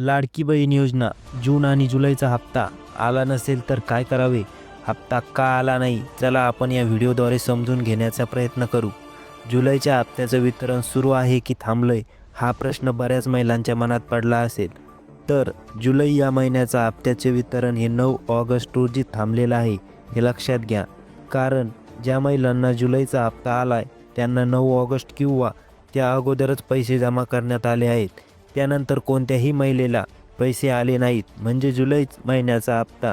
लाडकी बहीण योजना जून आणि जुलैचा हप्ता आला नसेल तर काय करावे? हप्ता का आला नाही? चला आपण या व्हिडिओद्वारे समजून घेण्याचा प्रयत्न करू. जुलैच्या हप्त्याचं वितरण सुरू आहे की थांबलंय हा प्रश्न बऱ्याच महिलांच्या मनात पडला असेल. तर जुलै या महिन्याचा हप्त्याचे वितरण हे नऊ ऑगस्ट रोजी थांबलेलं आहे हे लक्षात घ्या. कारण ज्या महिलांना जुलैचा हप्ता आला आहे त्यांना नऊ ऑगस्ट किंवा त्या अगोदरच पैसे जमा करण्यात आले आहेत. त्यानंतर कोणत्याही महिलेला पैसे आले नाहीत. म्हणजे जुलै महिन्याचा हप्ता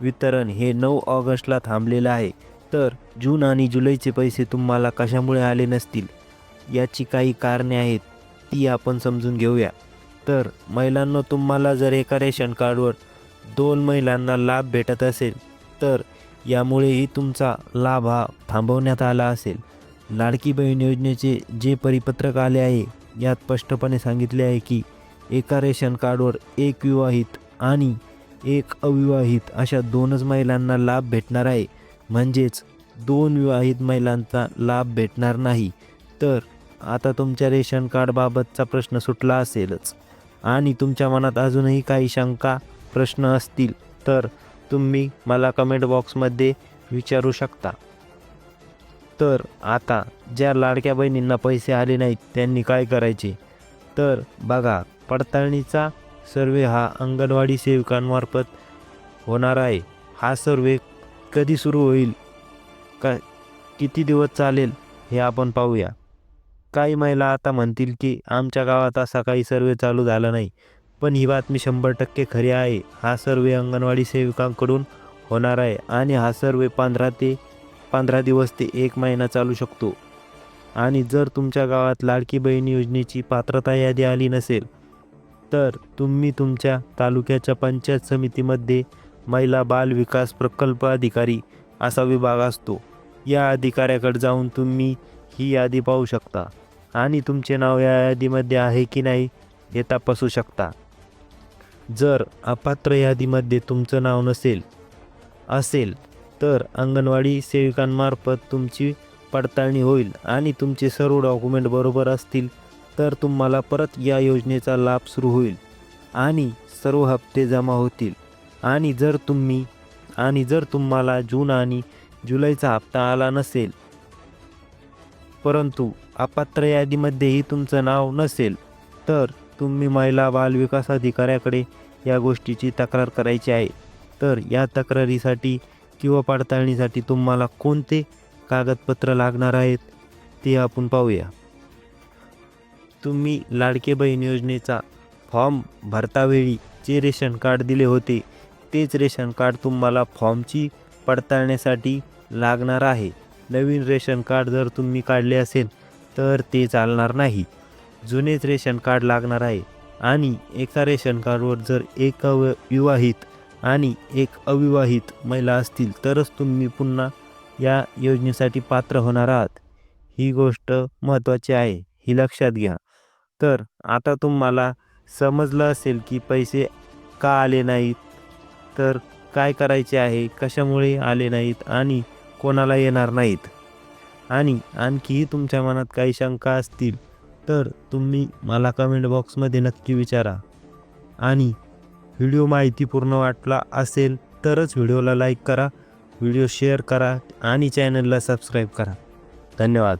वितरण हे नऊ ऑगस्टला थांबलेलं आहे. तर जून आणि जुलैचे पैसे तुम्हाला कशामुळे आले नसतील? याची काही कारणे आहेत ती आपण समजून घेऊया. तर महिलांना तुम्हाला जर एका रेशन कार्डवर दोन महिलांना लाभ भेटत असेल तर यामुळेही तुमचा लाभ हा थांबवण्यात आला असेल. लाडकी बहीण योजनेचे जे परिपत्रक आले आहे यात स्पष्टपणे सांगितले आहे की एका रेशन कार्डवर एक विवाहित आणि एक अविवाहित अशा दोनच महिलांना लाभ भेटणार आहे. म्हणजेच दोन विवाहित महिलांचा लाभ भेटणार नाही. तर आता तुमच्या रेशन कार्डबाबतचा प्रश्न सुटला असेलच. आणि तुमच्या मनात अजूनही काही शंका प्रश्न असतील तर तुम्ही मला कमेंट बॉक्समध्ये विचारू शकता. तर आता ज्या लाडक्या बहिणींना पैसे आले नाहीत त्यांनी काय करायचे? तर बघा पडताळणीचा सर्वे हा अंगणवाडी सेविकांमार्फत होणार आहे. हा सर्वे कधी सुरू होईल? का किती दिवस चालेल? हे आपण पाहूया. काही महिला आता म्हणतील की आमच्या गावात असा काही सर्वे चालू झाला नाही पण ही बातमी शंभर टक्के खरी आहे. हा सर्वे अंगणवाडी सेविकांकडून होणार आहे आणि हा सर्वे पंधरा ते पंधरा दिवस ते एक महिना चालू शकतो. आणि जर तुमच्या गावात लाडकी बहीण योजनेची पात्रता यादी आली नसेल तर तुम्ही तुमच्या तालुक्याच्या पंचायत समितीमध्ये महिला बाल विकास प्रकल्प अधिकारी असा विभाग असतो. या अधिकाऱ्याकडे जाऊन तुम्ही ही यादी पाहू शकता. आणि तुमचे नाव या यादीमध्ये आहे की नाही हे तपासू शकता. जर अपात्र यादीमध्ये तुमचं नाव नसेल असेल तर अंगणवाडी सेविकांमार्फत तुमची पडताळणी होईल आणि तुमचे सर्व डॉक्युमेंट बरोबर असतील तर तुम्हाला परत या योजनेचा लाभ सुरू होईल आणि सर्व हप्ते जमा होतील. आणि जर तुम्ही आणि जर तुम्हाला जून आणि जुलैचा हप्ता आला नसेल परंतु अपात्र यादीमध्येही तुमचं नाव नसेल तर तुम्ही महिला बाल विकास अधिकाऱ्याकडे या गोष्टीची तक्रार करायची आहे. तर या तक्रारीसाठी किंवा पडताळणीसाठी तुम्हाला कोणते कागदपत्र लागणार आहेत ते आपण पाहूया. तुम्ही लाडके बहीण योजनेचा फॉर्म भरतावेळी जे रेशन कार्ड दिले होते तेच रेशन कार्ड तुम्हाला फॉर्मची पडताळण्यासाठी लागणार आहे. नवीन रेशन कार्ड जर तुम्ही काढले असेल तर ते चालणार नाही. जुनेच रेशन कार्ड लागणार आहे. आणि एका रेशन कार्डवर जर एक विवाहित आणि एक अविवाहित महिला असतील तरच तुम्ही पुन्हा या योजनेसाठी पात्र होणार आहात. ही गोष्ट महत्त्वाची आहे ही लक्षात घ्या. तर आता तुम्हाला समजलं असेल की पैसे का आले नाहीत तर काय करायचे आहे कशामुळे आले नाहीत आणि कोणाला येणार नाहीत? आणि आणखीही तुमच्या मनात काही शंका असतील तर तुम्ही मला कमेंट बॉक्समध्ये नक्की विचारा. आणि व्हिडिओ माहितीपूर्ण वाटला असेल तरच व्हिडिओला लाईक करा व्हिडिओ शेअर करा आणि चॅनलला सबस्क्राईब करा. धन्यवाद.